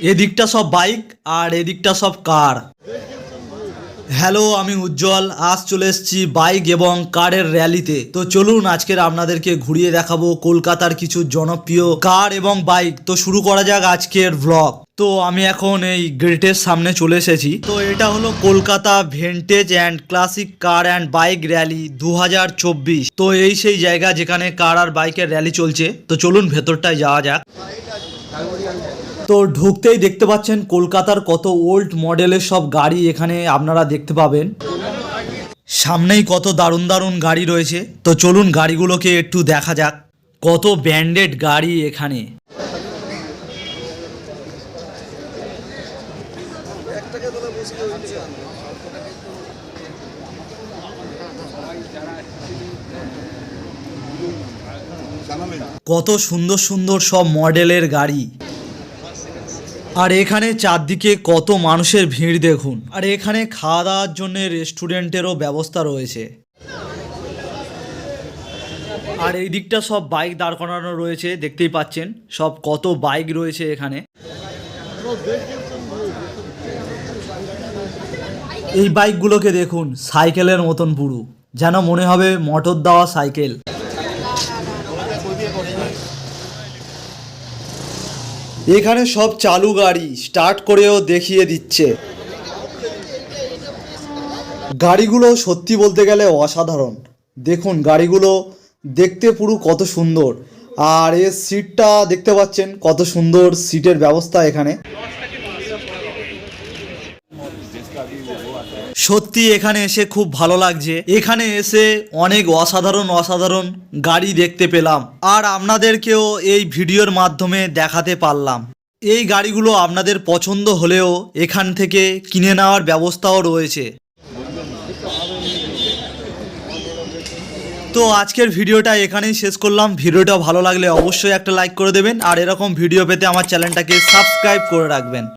এদিকটা সব বাইক আর এদিকটা সব কার। হ্যালো, আমি উজ্জ্বল। আজ চলে এসেছি বাইক এবং কারের র্যালিতে। তো চলুন আজকের আপনাদেরকে ঘুরিয়ে দেখাবো কলকাতার কিছু জনপ্রিয় কার এবং বাইক। তো শুরু করা যাক আজকের ব্লগ তো আমি এখন এই গেটের সামনে চলে এসেছি। তো এটা হলো Kolkata vintage and classic car and bike rally দু হাজার চব্বিশ। তো এই সেই জায়গা যেখানে কার আর বাইকের র্যালি চলছে। তো চলুন, ভেতরটায় যাওয়া যাক। তো ঢুকতেই দেখতে পাচ্ছেন কলকাতার কত ওল্ড মডেলের সব গাড়ি এখানে আপনারা দেখতে পাবেন। সামনেই কত দারুণ দারুণ গাড়ি রয়েছে। তো চলুন গাড়িগুলোকে একটু দেখা যাক। কত ব্র্যান্ডেড গাড়ি এখানে। কত সুন্দর সুন্দর সব মডেলের গাড়ি। আর এখানে চারদিকে কত মানুষের ভিড় দেখুন। আর এখানে খাওয়া দাওয়ার জন্য রেস্টুরেন্টেরও ব্যবস্থা রয়েছে। আর এই দিকটা সব বাইক দাঁড় করানো রয়েছে, দেখতেই পাচ্ছেন। সব কত বাইক রয়েছে এখানে। এই বাইকগুলোকে দেখুন, সাইকেলের মতন পুরো। যেন মনে হবে মোটর দেওয়া সাইকেল। এখানে সব চালু গাড়ি স্টার্ট করেও দেখিয়ে দিচ্ছে। গাড়িগুলো সত্যি বলতে গেলে অসাধারণ। দেখুন, গাড়িগুলো দেখতে পুরো কত সুন্দর। আর এর সিটটা দেখতে পাচ্ছেন কত সুন্দর সিটের ব্যবস্থা এখানে। সত্যি এখানে এসে খুব ভালো লাগছে। এখানে এসে অনেক অসাধারণ অসাধারণ গাড়ি দেখতে পেলাম। আর আপনাদেরকেও এই ভিডিওর মাধ্যমে দেখাতে পারলাম। এই গাড়িগুলো আপনাদের পছন্দ হলেও এখান থেকে কিনে নেওয়ার ব্যবস্থাও রয়েছে। তো আজকের ভিডিওটা এখানেই শেষ করলাম। ভিডিওটা ভালো লাগলে অবশ্যই একটা লাইক করে দেবেন। আর এরকম ভিডিও পেতে আমার চ্যানেলটাকে সাবস্ক্রাইব করে রাখবেন।